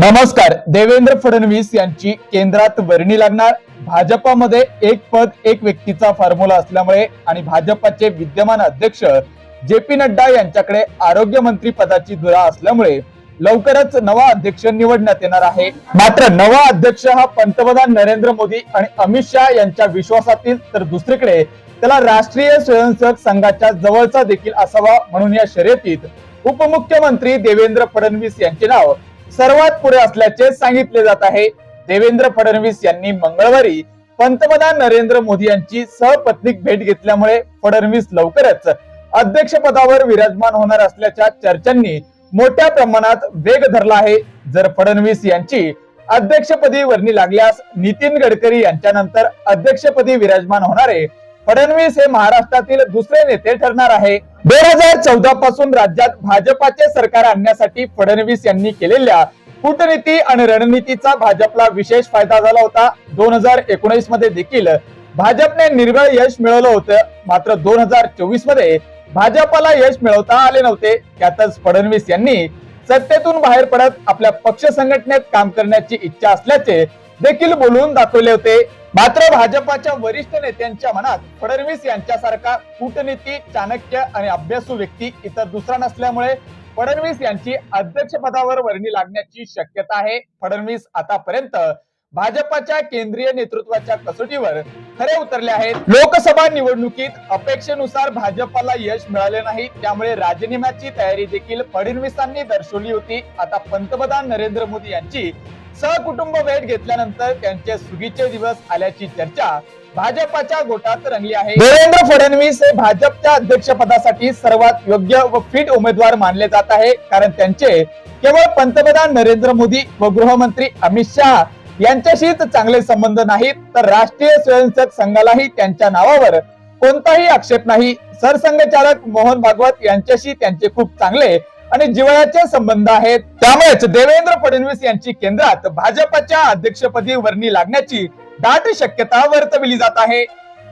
नमस्कार देवेंद्र फडणवीस यांची केंद्रात वर्णी लागणार. भाजपामध्ये एक पद एक व्यक्तीचा फॉर्म्युला असल्यामुळे आणि भाजपाचे विद्यमान अध्यक्ष जे पी नड्डा यांच्याकडे आरोग्य मंत्री पदाची धुरा असल्यामुळे लवकरच नवा अध्यक्ष निवडण्यात येणार आहे. मात्र नवा अध्यक्ष हा पंतप्रधान नरेंद्र मोदी आणि अमित शहा यांच्या विश्वासातील तर दुसरीकडे त्याला राष्ट्रीय स्वयंसेवक संघाच्या जवळचा देखील असावा म्हणून या शर्यतीत उपमुख्यमंत्री देवेंद्र फडणवीस यांचे नाव सर्वात पुढे असल्याचे सांगितले जात आहे. देवेंद्र फडणवीस यांनी मंगळवारी पंतप्रधान नरेंद्र मोदी यांची सहपत्नीक भेट घेतल्यामुळे फडणवीस लवकरच अध्यक्षपदावर विराजमान होणार असल्याच्या चर्चांनी मोठ्या प्रमाणात वेग धरला आहे. जर फडणवीस यांची अध्यक्षपदी वर्णी लागल्यास नितीन गडकरी यांच्यानंतर अध्यक्षपदी विराजमान होणारे फडणवीस हे महाराष्ट्रातील दुसरे नेते ठरणार आहे. दोन हजार चौदा पासून राज्यात भाजपाचे सरकार आणण्यासाठी फडणवीस यांनी केलेल्या कूटनीती आणि रणनीतीचा भाजपला विशेष फायदा झाला होता. दोन हजार एकोणीसमध्ये देखील भाजपने निर्भय यश मिळवलं होतं. मात्र दोन हजार चोवीसमध्ये भाजपाला यश मिळवता आले नव्हते. त्यातच फडणवीस यांनी सत्तेतून बाहेर पडत आपल्या पक्ष संघटनेत काम करण्याची इच्छा असल्याचे देखील बोलून दाखवले होते. मात्र भाजपाच्या वरिष्ठ नेत्यांच्या मनात फडणवीस यांच्यासारखा कूटनीती चाणक्य आणि अभ्यासू व्यक्ती इतर दुसरा नसल्यामुळे फडणवीस यांची अध्यक्षपदावर वर्णी लागण्याची शक्यता आहे. फडणवीस आतापर्यंत भाजपाच्या केंद्रीय नेतृत्वाच्या कसोटीवर खरे उतरले आहेत. लोकसभा निवडणुकीत अपेक्षेनुसार भाजपाला यश मिळाले नाही. त्यामुळे राजीनाम्याची तयारी देखील फडणवीसांनी दर्शवली होती. आता पंतप्रधान नरेंद्र मोदी यांची सहकुटुंब भेट घेतल्यानंतर त्यांचे सुगीचे दिवस आल्याची चर्चा भाजपाच्या गोटात रंगली आहे. देवेंद्र फडणवीस हे भाजपच्या अध्यक्षपदासाठी सर्वात योग्य व फिट उमेदवार मानले जात आहे. कारण त्यांचे केवळ पंतप्रधान नरेंद्र मोदी व गृहमंत्री अमित शहा यांच्याशीच चांगले संबंध नाहीत. तर राष्ट्रीय स्वयंसेवक संघालाही त्यांच्या नावावर कोणताही आक्षेप नाही. सरसंघचालक मोहन भागवत यांच्याशी त्यांचे खूप चांगले आणि जिव्हाळ्याचे संबंध आहेत. त्यामुळेच देवेंद्र फडणवीस यांची केंद्रात भाजपच्या अध्यक्षपदी वर्णी लागण्याची दाट शक्यता वर्तविली जात आहे.